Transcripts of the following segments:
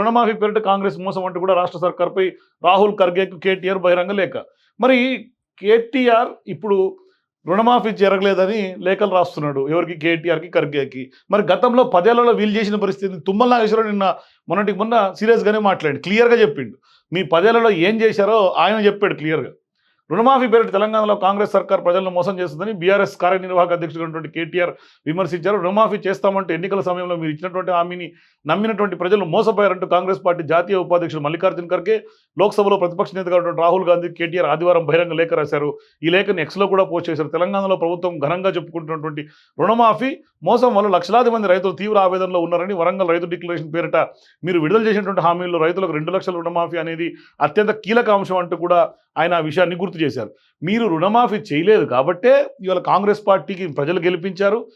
రుణమాఫీ పేరిట కాంగ్రెస్ మోసం అంటూ కూడా రాష్ట్ర సర్కార్పై రాహుల్ ఖర్గేకు కేటీఆర్ బహిరంగ లేఖ. మరి కేటీఆర్ ఇప్పుడు రుణమాఫీ జరగలేదని లేఖలు రాస్తున్నాడు. ఎవరికి? కేటీఆర్కి ఖర్గేకి. మరి గతంలో పదేళ్ళలో వీలు చేసిన పరిస్థితి తుమ్మల నాగేశ్వరరావు నిన్న మొన్నటికి మొన్న సీరియస్గానే మాట్లాడి క్లియర్గా చెప్పిండు. మీ పదేళ్ళలో ఏం చేశారో ఆయన చెప్పాడు క్లియర్గా. రుణమాఫీ పేరిట తెలంగాణలో కాంగ్రెస్ సర్కార్ ప్రజలను మోసం చేస్తుందని బీఆర్ఎస్ కార్యనిర్వాహక అధ్యక్షుడు కేటీఆర్ విమర్శించారు. రుణమాఫీ చేస్తామంటే ఎన్నికల సమయంలో మీరు ఇచ్చినటువంటి హామీని నమ్మినటువంటి ప్రజలు మోసపోయారంటూ కాంగ్రెస్ పార్టీ జాతీయ ఉపాధ్యక్షుడు మల్లికార్జున ఖర్గే లోక్సభలో ప్రతిపక్ష నేతగా ఉన్నటువంటి రాహుల్ గాంధీ కేటీఆర్ ఆదివారం బహిరంగ లేఖ రాశారు. ఈ లేఖను ఎక్స్లో కూడా పోస్ట్ చేశారు. తెలంగాణలో ప్రభుత్వం ఘనంగా చెప్పుకుంటున్నటువంటి రుణమాఫీ మోసం వల్ల లక్షలాది మంది రైతులు తీవ్ర ఆవేదనలో ఉన్నారని వరంగల్ రైతు డిక్లరేషన్ పేరిట మీరు విడుదల చేసినటువంటి హామీల్లో రైతులకు రెండు లక్షల రుణమాఫీ అనేది అత్యంత కీలక అంశం అంటూ కూడా ఆయన ఆ విషయాన్ని గుర్తు చేశారు. మీరు రుణమాఫీ చేయలేదు కాబట్టే ఇవాళ కాంగ్రెస్ పార్టీకి ప్రజలు గెలిపించారు.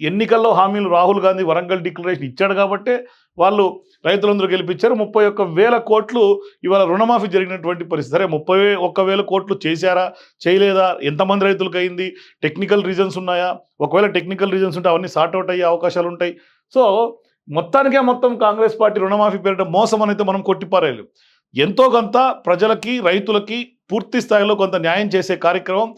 ఎన్నికల్లో హామీలు రాహుల్ గాంధీ వరంగల్ డిక్లరేషన్ ఇచ్చాడు కాబట్టే వాళ్ళు రైతులందరూ గెలిపించారు. ముప్పై ఒక్క వేల కోట్లు ఇవాళ రుణమాఫీ జరిగినటువంటి పరిస్థితి. సరే ముప్పై ఒక్క వేల కోట్లు చేశారా? చేయలేదా? ఎంతమంది రైతులకు అయింది టెక్నికల్ రీజన్స్ ఉన్నాయా? ఒకవేళ టెక్నికల్ రీజన్స్ ఉంటే అవన్నీ సార్ట్అవుట్ అయ్యే అవకాశాలు ఉంటాయి. సో మొత్తానికే మొత్తం కాంగ్రెస్ పార్టీ రుణమాఫీ పేరిట మోసం అనేది మనం కొట్టిపారేయలేం. ఎంతో కొంత ప్రజలకి రైతులకి పూర్తి స్థాయిలో కొంత న్యాయం చేసే కార్యక్రమం.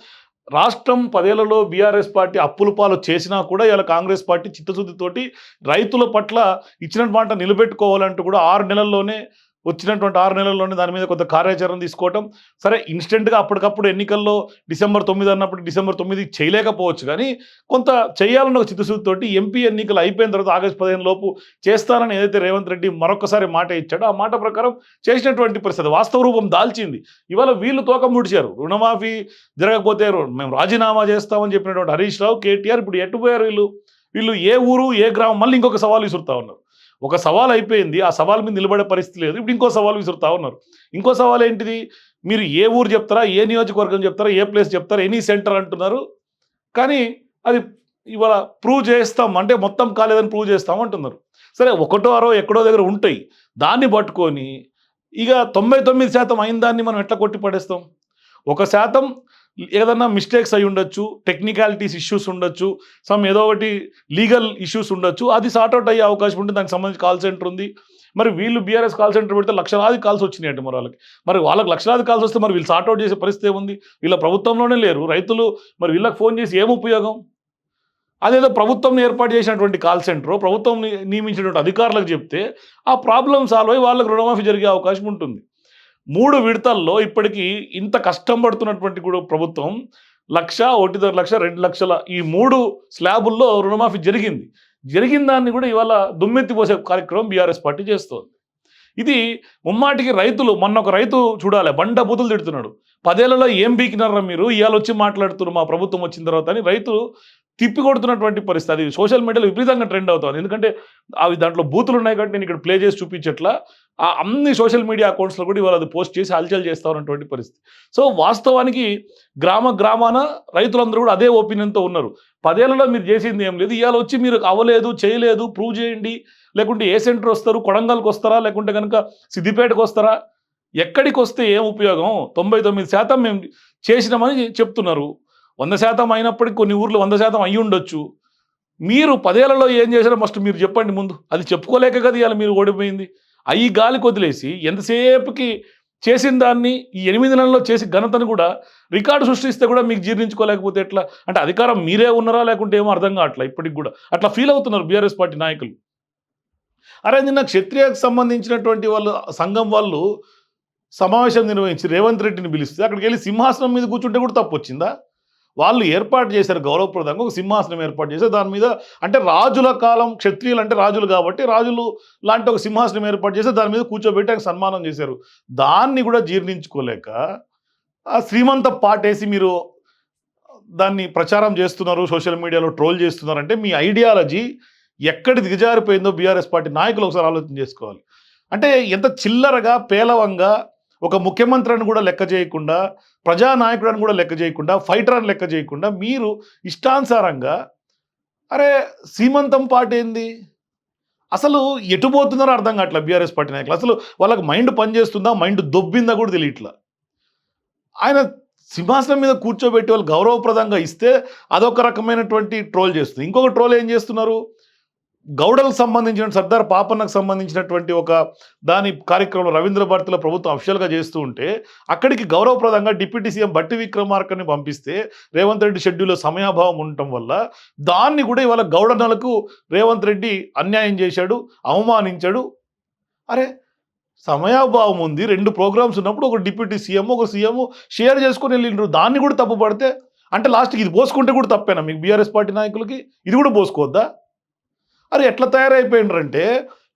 రాష్ట్రం పదేళ్ళలో బీఆర్ఎస్ పార్టీ అప్పుల పాలు చేసినా కూడా ఇలా కాంగ్రెస్ పార్టీ చిత్తశుద్ధితోటి రైతుల పట్ల ఇచ్చిన మాట నిలబెట్టుకోవాలంటూ కూడా ఆరు నెలల్లోనే వచ్చినటువంటి ఆరు నెలల్లోనే దాని మీద కొంత కార్యాచరణ తీసుకోవటం. సరే ఇన్స్టెంట్గా అప్పటికప్పుడు ఎన్నికల్లో డిసెంబర్ తొమ్మిది అన్నప్పుడు డిసెంబర్ తొమ్మిది చేయలేకపోవచ్చు కానీ కొంత చేయాలన్న ఒక చిత్తశుద్ధితోటి ఎంపీ ఎన్నికలు అయిపోయిన తర్వాత ఆగస్టు పదిహేను లోపు చేస్తానని ఏదైతే రేవంత్ రెడ్డి మరొకసారి మాట ఇచ్చాడో ఆ మాట ప్రకారం చేసినటువంటి పరిస్థితి వాస్తవ రూపం దాల్చింది. ఇవాళ వీళ్ళు తోక ముడిచారు. రుణమాఫీ జరగకపోతే మేము రాజీనామా చేస్తామని చెప్పినటువంటి హరీష్ రావు కేటీఆర్ ఇప్పుడు ఎట్టుపోయారు వీళ్ళు? వీళ్ళు ఏ ఊరు ఏ గ్రామం? మళ్ళీ ఇంకొక సవాల్ విసురుతా ఉన్నారు. ఒక సవాల్ అయిపోయింది ఆ సవాల్ మీద నిలబడే పరిస్థితి లేదు. ఇప్పుడు ఇంకో సవాల్ విసురుతా ఉన్నారు. ఇంకో సవాల్ ఏంటిది? మీరు ఏ ఊరు చెప్తారా ఏ నియోజకవర్గం చెప్తారా ఏ ప్లేస్ చెప్తారా ఎనీ సెంటర్ అంటున్నారు. కానీ అది ఇవాళ ప్రూవ్ చేస్తాం అంటే మొత్తం కాలేదని ప్రూవ్ చేస్తాం అంటున్నారు. సరే ఒకటో అరో ఎక్కడో దగ్గర ఉంటాయి. దాన్ని పట్టుకొని ఇక తొంభై తొమ్మిది శాతం అయిన దాన్ని మనం ఎట్లా కొట్టి పడేస్తాం ఒక శాతం ఏదన్నా మిస్టేక్స్ అయి ఉండొచ్చు టెక్నికాలిటీస్ ఇష్యూస్ ఉండొచ్చు సమ్ ఏదో ఒకటి లీగల్ ఇష్యూస్ ఉండొచ్చు అది సార్ట్అవుట్ అయ్యే అవకాశం ఉంటుంది దానికి సంబంధించి కాల్ సెంటర్ ఉంది. మరి వీళ్ళు బీఆర్ఎస్ కాల్ సెంటర్ పెడితే లక్షలాది కాల్స్ వచ్చినాయి అంటే మరి వాళ్ళకి. మరి వాళ్ళకి లక్షలాది కాల్స్ వస్తే మరి వీళ్ళు సార్ట్అవుట్ చేసే పరిస్థితి ఏముంది? వీళ్ళ ప్రభుత్వంలోనే లేరు. రైతులు మరి వీళ్ళకి ఫోన్ చేసి ఏం ఉపయోగం? అదేదో ప్రభుత్వం ఏర్పాటు చేసినటువంటి కాల్ సెంటర్ ప్రభుత్వం నియమించినటువంటి అధికారులకు చెప్తే ఆ ప్రాబ్లం సాల్వ్ అయ్యి వాళ్ళకి రుణమాఫీ జరిగే అవకాశం ఉంటుంది. మూడు విడతల్లో ఇప్పటికీ ఇంత కష్టం పడుతున్నటువంటి కూడా ప్రభుత్వం లక్ష ఒకటిన్నర లక్ష రెండు లక్షల ఈ మూడు స్లాబుల్లో రుణమాఫీ జరిగింది. జరిగిన దాన్ని కూడా ఇవాళ దుమ్మెత్తిపోసే కార్యక్రమం బీఆర్ఎస్ పార్టీ చేస్తోంది. ఇది ముమ్మాటికి రైతులు మొన్న ఒక రైతు చూడాలి బండ బూతులు తిడుతున్నాడు. పదేళ్ళలో ఏం బీకినారా మీరు? ఇవాళ వచ్చి మాట్లాడుతున్నారు మా ప్రభుత్వం వచ్చిన తర్వాత అని రైతులు తిప్పి కొడుతున్నటువంటి పరిస్థితి. అది సోషల్ మీడియాలో విపరీతంగా ట్రెండ్ అవుతుంది. ఎందుకంటే అవి దాంట్లో బూతులు ఉన్నాయి కాబట్టి నేను ఇక్కడ ప్లే చేసి చూపించట్లా. ఆ అన్ని సోషల్ మీడియా అకౌంట్స్లో కూడా ఇవాళ అది పోస్ట్ చేసి హల్చల్ చేస్తా ఉన్నటువంటి పరిస్థితి. సో వాస్తవానికి గ్రామ గ్రామాన రైతులందరూ కూడా అదే ఒపీనియన్తో ఉన్నారు. పదేళ్ళలో మీరు చేసింది ఏం లేదు. ఇవాళ వచ్చి మీరు అవ్వలేదు చేయలేదు ప్రూవ్ చేయండి. లేకుంటే ఏ సెంటర్ వస్తారు కొడంగల్కి వస్తారా లేకుంటే కనుక సిద్దిపేటకు వస్తారా? ఎక్కడికి వస్తే ఏం ఉపయోగం? తొంభై తొమ్మిది శాతం మేము చేసినామని చెప్తున్నారు. వంద శాతం అయినప్పటికీ కొన్ని ఊర్లు వంద శాతం అయ్యి ఉండొచ్చు. మీరు పదేళ్ళలో ఏం చేశారో ఫస్ట్ మీరు చెప్పండి ముందు. అది చెప్పుకోలేక కదా ఇవాళ మీరు ఓడిపోయింది. అవి గాలికి వదిలేసి ఎంతసేపుకి చేసిన దాన్ని ఈ ఎనిమిది నెలల్లో చేసి ఘనతను కూడా రికార్డు సృష్టిస్తే కూడా మీకు జీర్ణించుకోలేకపోతే ఎట్లా? అంటే అధికారం మీరే ఉన్నారా లేకుంటే ఏమో అర్థం కావట్లా ఇప్పటికి కూడా? అట్లా ఫీల్ అవుతున్నారు బీఆర్ఎస్ పార్టీ నాయకులు. అరే నిన్న క్షత్రియకు సంబంధించినటువంటి వాళ్ళు సంఘం వాళ్ళు సమావేశం నిర్వహించి రేవంత్ రెడ్డిని పిలిస్తే అక్కడికి వెళ్ళి సింహాసనం మీద కూర్చుంటే కూడా తప్పు వచ్చిందా? వాళ్ళు ఏర్పాటు చేశారు గౌరవప్రదంగా ఒక సింహాసనం ఏర్పాటు చేశారు. దాని మీద అంటే రాజుల కాలం క్షత్రియులు అంటే రాజులు కాబట్టి రాజులు లాంటి ఒక సింహాసనం ఏర్పాటు చేసి దాని మీద కూర్చోబెట్టి ఆయన సన్మానం చేశారు. దాన్ని కూడా జీర్ణించుకోలేక ఆ శ్రీమంత పాటేసి మీరు దాన్ని ప్రచారం చేస్తున్నారు సోషల్ మీడియాలో ట్రోల్ చేస్తున్నారు అంటే మీ ఐడియాలజీ ఎక్కడి దిగజారిపోయిందో బీఆర్ఎస్ పార్టీ నాయకులు ఒకసారి ఆలోచన చేసుకోవాలి. అంటే ఎంత చిల్లరగా పేలవంగా ఒక ముఖ్యమంత్రిని కూడా లెక్క చేయకుండా ప్రజానాయకుడిని కూడా లెక్క చేయకుండా ఫైటర్ అని లెక్క చేయకుండా మీరు ఇష్టానుసారంగా అరే సీమంతం పాట ఏంది? అసలు ఎటు పోతున్నారో అర్థం కావట్లేదు బీఆర్ఎస్ పార్టీ నాయకులు. అసలు వాళ్ళకి మైండ్ పనిచేస్తుందా మైండ్ దొబ్బిందా కూడా తెలియట్లా. ఆయన సింహాసనం మీద కూర్చోబెట్టి వాళ్ళు గౌరవప్రదంగా ఇస్తే అదొక రకమైనటువంటి ట్రోల్ చేస్తుంది. ఇంకొక ట్రోల్ ఏం చేస్తున్నారు? గౌడలకు సంబంధించిన సర్దార్ పాపన్నకు సంబంధించినటువంటి ఒక దాని కార్యక్రమంలో రవీంద్ర భారతిలో ప్రభుత్వం అఫిషియల్గా చేస్తూ ఉంటే అక్కడికి గౌరవప్రదంగా డిప్యూటీ సీఎం బట్టి విక్రమార్కని పంపిస్తే రేవంత్ రెడ్డి షెడ్యూల్లో సమయాభావం ఉండటం వల్ల దాన్ని కూడా ఇవాళ గౌడనలకు రేవంత్ రెడ్డి అన్యాయం చేశాడు అవమానించాడు. అరే సమయాభావం ఉంది రెండు ప్రోగ్రామ్స్ ఉన్నప్పుడు ఒక డిప్యూటీ సీఎం ఒక సీఎం షేర్ చేసుకుని వెళ్ళిండ్రు. దాన్ని కూడా తప్పు పడితే అంటే లాస్ట్కి ఇది పోసుకుంటే కూడా తప్పేనా మీకు బీఆర్ఎస్ పార్టీ నాయకులకి? ఇది కూడా పోసుకోవద్దా? అరే ఎట్లా తయారైపోయినరంటే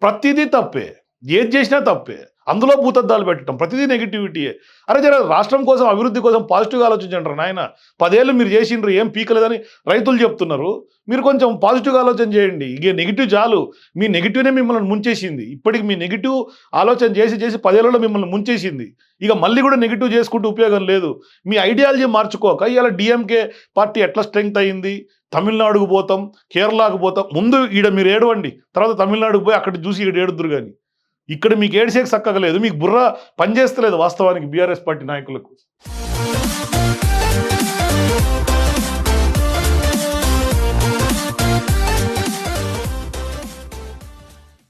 ప్రతిదీ తప్పే. ఏది చేసినా తప్పే. అందులో భూతద్దాలు పెట్టడం ప్రతిదీ నెగిటివిటీయే అరే జర రాష్ట్రం కోసం అభివృద్ధి కోసం పాజిటివ్గా ఆలోచించండి నాయన. పదేళ్ళు మీరు చేసిండ్రు ఏం పీకలేదని రైతులు చెప్తున్నారు. మీరు కొంచెం పాజిటివ్గా ఆలోచన చేయండి. ఇక నెగిటివ్ చాలు. మీ నెగిటివ్నే మిమ్మల్ని ముంచేసింది. ఇప్పటికి మీ నెగిటివ్ ఆలోచన చేసి చేసి పదేళ్ళలో మిమ్మల్ని ముంచేసింది. ఇక మళ్ళీ కూడా నెగిటివ్ చేసుకుంటూ ఉపయోగం లేదు. మీ ఐడియాలజీ మార్చుకోక ఇవాళ డిఎంకే పార్టీ ఎట్లా స్ట్రెంగ్త్ అయింది? తమిళనాడుకు పోతాం కేరళకు పోతాం. ముందు ఈడ మీరు ఏడవండి. తర్వాత తమిళనాడుకు పోయి అక్కడ చూసి ఈడ ఏడుద్దురు కానీ ఇక్కడ మీకు ఏడిసేకి చక్కగలేదు మీకు బుర్ర పనిచేస్తలేదు వాస్తవానికి బీఆర్ఎస్ పార్టీ నాయకులకు.